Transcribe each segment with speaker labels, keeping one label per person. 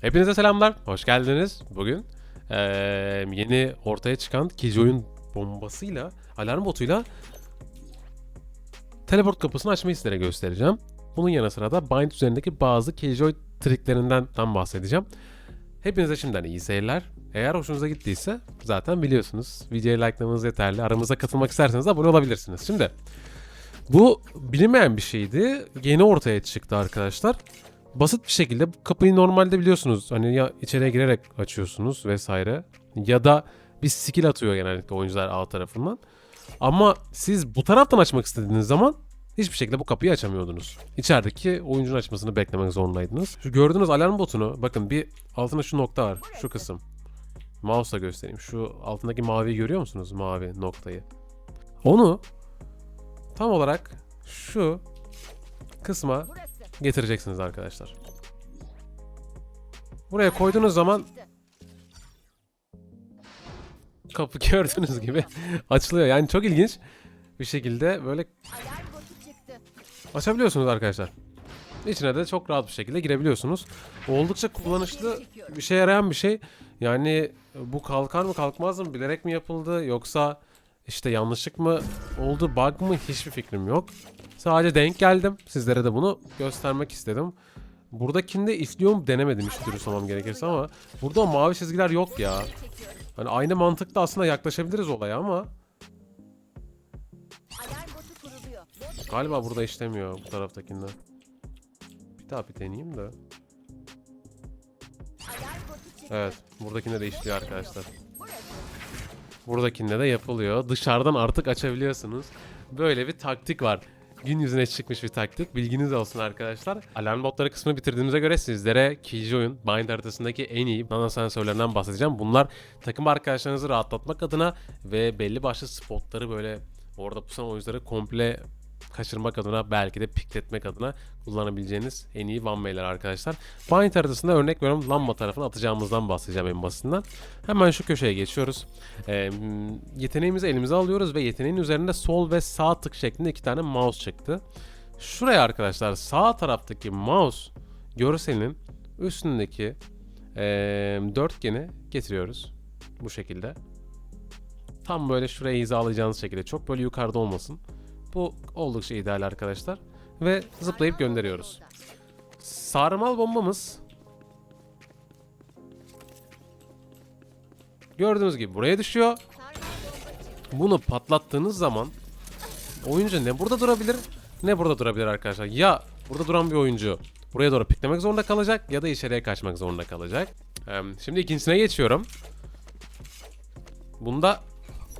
Speaker 1: Hepinize selamlar, hoş geldiniz. Bugün eee, yeni ortaya çıkan Killjoy'un bombasıyla, alarm botuyla teleport kapısını açmayı sizlere göstereceğim. Bunun yanı sıra da Bind üzerindeki bazı Killjoy triklerinden tam bahsedeceğim. Hepinize şimdiden iyi seyirler. Eğer hoşunuza gittiyse zaten biliyorsunuz. Videoyu likelamanız yeterli. Aramıza katılmak isterseniz abone olabilirsiniz. Şimdi bu bilinmeyen bir şeydi. Yeni ortaya çıktı arkadaşlar basit bir şekilde kapıyı normalde biliyorsunuz hani ya içeriye girerek açıyorsunuz vesaire ya da bir skill atıyor genellikle oyuncular A tarafından. Ama siz bu taraftan açmak istediğiniz zaman hiçbir şekilde bu kapıyı açamıyordunuz. İçerideki oyuncunun açmasını beklemek zorundaydınız. Şu gördüğünüz alarm botunu bakın bir altında şu nokta var. Şu kısım. Mouse'la göstereyim. Şu altındaki maviyi görüyor musunuz? Mavi noktayı. Onu tam olarak şu kısma getireceksiniz arkadaşlar. Buraya koyduğunuz zaman kapı gördüğünüz gibi açılıyor. Yani çok ilginç bir şekilde böyle açabiliyorsunuz arkadaşlar. İçine de çok rahat bir şekilde girebiliyorsunuz. Oldukça kullanışlı bir şey yarayan bir şey. Yani bu kalkar mı kalkmaz mı bilerek mi yapıldı yoksa işte yanlışlık mı oldu bug mı hiçbir fikrim yok. Sadece denk geldim. Sizlere de bunu göstermek istedim. Buradakinde istiyor mu denemedim hiç dürüst olmam gerekirse ama burada mavi çizgiler yok ya. Hani aynı mantıkla aslında yaklaşabiliriz olaya ama galiba burada işlemiyor bu taraftakinde. Bir daha bir deneyeyim de. Evet, buradakinde de işliyor arkadaşlar. Buradakinde de yapılıyor. Dışarıdan artık açabiliyorsunuz. Böyle bir taktik var. Gün yüzüne çıkmış bir taktik. Bilginiz olsun arkadaşlar. Alarm botları kısmını bitirdiğimize göre sizlere Killjoy'un Bind haritasındaki en iyi nano sensörlerinden bahsedeceğim. Bunlar takım arkadaşlarınızı rahatlatmak adına ve belli başlı spotları böyle orada pusan oyuncuları komple kaçırmak adına belki de pikletmek adına kullanabileceğiniz en iyi one way'ler arkadaşlar. Bind haritasında örnek veriyorum lamba tarafına atacağımızdan bahsedeceğim en basitinden. Hemen şu köşeye geçiyoruz. Ee, yeteneğimizi elimize alıyoruz ve yeteneğin üzerinde sol ve sağ tık şeklinde iki tane mouse çıktı. Şuraya arkadaşlar sağ taraftaki mouse görselinin üstündeki ee, dörtgeni getiriyoruz. Bu şekilde. Tam böyle şuraya hizalayacağınız şekilde. Çok böyle yukarıda olmasın. Bu oldukça ideal arkadaşlar. Ve zıplayıp gönderiyoruz. Sarmal bombamız gördüğünüz gibi buraya düşüyor. Bunu patlattığınız zaman oyuncu ne burada durabilir ne burada durabilir arkadaşlar. Ya burada duran bir oyuncu buraya doğru piklemek zorunda kalacak ya da içeriye kaçmak zorunda kalacak. Şimdi ikincisine geçiyorum. Bunda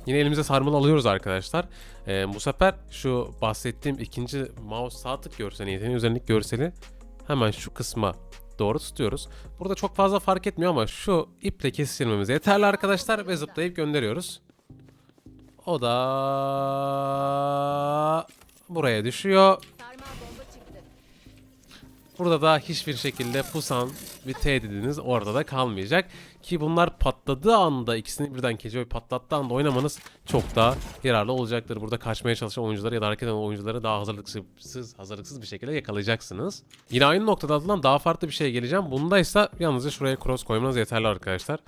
Speaker 1: yine elimize sarmalı alıyoruz arkadaşlar. Ee, bu sefer şu bahsettiğim ikinci mouse sağ görseli, yeteneğin üzerindeki görseli hemen şu kısma doğru tutuyoruz. Burada çok fazla fark etmiyor ama şu iple kesiştirmemiz yeterli arkadaşlar ve zıplayıp gönderiyoruz. O da buraya düşüyor. Burada da hiçbir şekilde pusan bir tehdidiniz orada kalmayacak. Ki bunlar patladığı anda ikisini birden Killjoy patlattığı anda oynamanız çok daha yararlı olacaktır. Burada kaçmaya çalışan oyuncuları ya da hareket eden oyuncuları daha hazırlıksız, hazırlıksız bir şekilde yakalayacaksınız. Yine aynı noktada atılan daha farklı bir şey geleceğim. Bunda ise yalnızca şuraya cross koymanız yeterli arkadaşlar.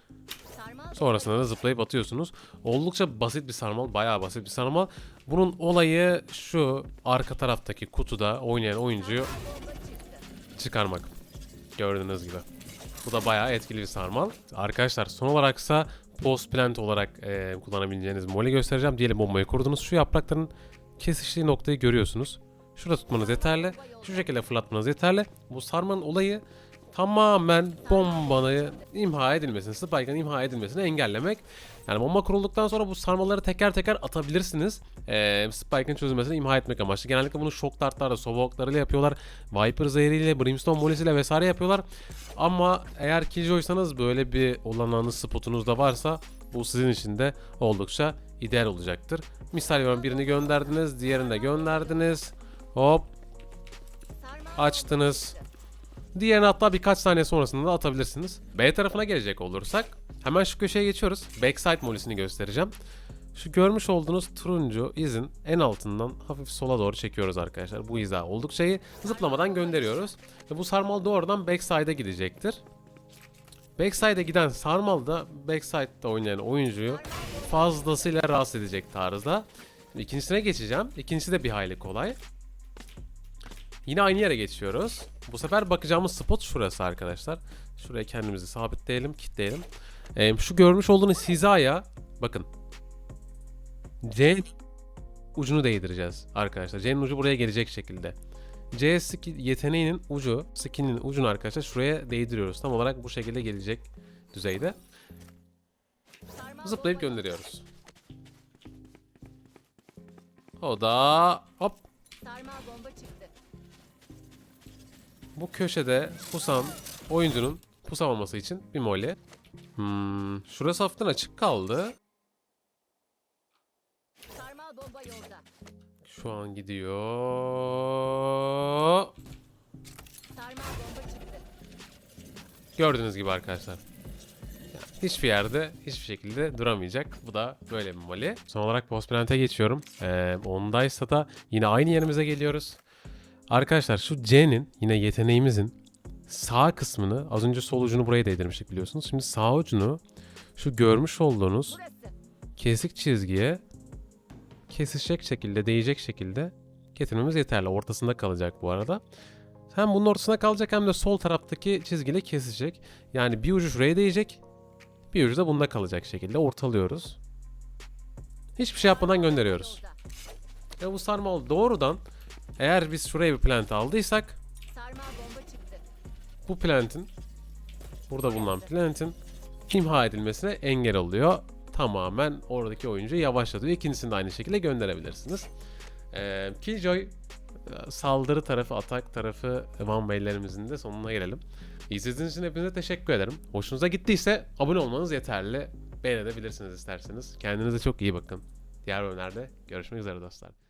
Speaker 1: Sonrasında da zıplayıp atıyorsunuz. Oldukça basit bir sarmal, bayağı basit bir sarmal. Bunun olayı şu arka taraftaki kutuda oynayan oyuncuyu çıkarmak. Gördüğünüz gibi. Bu da bayağı etkili bir sarmal. Arkadaşlar son olaraksa post plant olarak e, kullanabileceğiniz mole göstereceğim. Diyelim bombayı kurdunuz. Şu yaprakların kesiştiği noktayı görüyorsunuz. Şurada tutmanız yeterli. Şu şekilde fırlatmanız yeterli. Bu sarmanın olayı tamamen bombanın imha edilmesini, spike'ın imha edilmesini engellemek. Yani bomba kurulduktan sonra bu sarmaları teker teker atabilirsiniz. Ee, spike'ın çözülmesini imha etmek amaçlı. Genellikle bunu shock dartlarla, sova oklarıyla yapıyorlar. Viper zehriyle, brimstone molesiyle vesaire yapıyorlar. Ama eğer Killjoy'sanız böyle bir olanağınız, spotunuz da varsa bu sizin için de oldukça ideal olacaktır. Misal veriyorum birini gönderdiniz, diğerini de gönderdiniz. Hop açtınız. Diğerini hatta birkaç saniye sonrasında da atabilirsiniz. B tarafına gelecek olursak hemen şu köşeye geçiyoruz. Backside molisini göstereceğim. Şu görmüş olduğunuz turuncu izin en altından hafif sola doğru çekiyoruz arkadaşlar. Bu hiza oldukça iyi. Zıplamadan gönderiyoruz. Ve bu sarmal doğrudan backside'e gidecektir. Backside'e giden sarmalda backside'da oynayan oyuncuyu fazlasıyla rahatsız edecek tarzda. İkincisine geçeceğim. İkincisi de bir hayli kolay. Yine aynı yere geçiyoruz. Bu sefer bakacağımız spot şurası arkadaşlar. Şuraya kendimizi sabitleyelim, kilitleyelim. Ee, şu görmüş olduğunuz hizaya bakın. C ucunu değdireceğiz arkadaşlar. C'nin ucu buraya gelecek şekilde. C skill yeteneğinin ucu, skill'in ucunu arkadaşlar şuraya değdiriyoruz. Tam olarak bu şekilde gelecek düzeyde. Zıplayıp gönderiyoruz. O da hop
Speaker 2: Sarmal bomba çıktı.
Speaker 1: Bu köşede pusan oyuncunun pusamaması için bir mole. Hmm, şurası hafiften açık kaldı. Şu an gidiyor. Gördüğünüz gibi arkadaşlar. Hiçbir yerde hiçbir şekilde duramayacak. Bu da böyle bir moli. Son olarak boss plant'e geçiyorum. Ee, ondaysa da yine aynı yerimize geliyoruz. Arkadaşlar şu C'nin yine yeteneğimizin sağ kısmını az önce sol ucunu buraya değdirmiştik biliyorsunuz. Şimdi sağ ucunu şu görmüş olduğunuz kesik çizgiye kesişecek şekilde, değecek şekilde getirmemiz yeterli. Ortasında kalacak bu arada. Hem bunun ortasında kalacak hem de sol taraftaki çizgiyle kesecek. Yani bir ucu şuraya değecek. Bir ucu da bunda kalacak şekilde ortalıyoruz. Hiçbir şey yapmadan gönderiyoruz. Ve bu sarmal doğrudan eğer biz şuraya bir plant aldıysak bu plantin burada bulunan plantin imha edilmesine engel oluyor. Tamamen oradaki oyuncuyu yavaşlatıyor. İkincisini de aynı şekilde gönderebilirsiniz. Ee, Killjoy e, saldırı tarafı, atak tarafı Van Bey'lerimizin de sonuna gelelim. İzlediğiniz için hepinize teşekkür ederim. Hoşunuza gittiyse abone olmanız yeterli. Beğenebilirsiniz isterseniz. Kendinize çok iyi bakın. Diğer bölümlerde görüşmek üzere dostlar.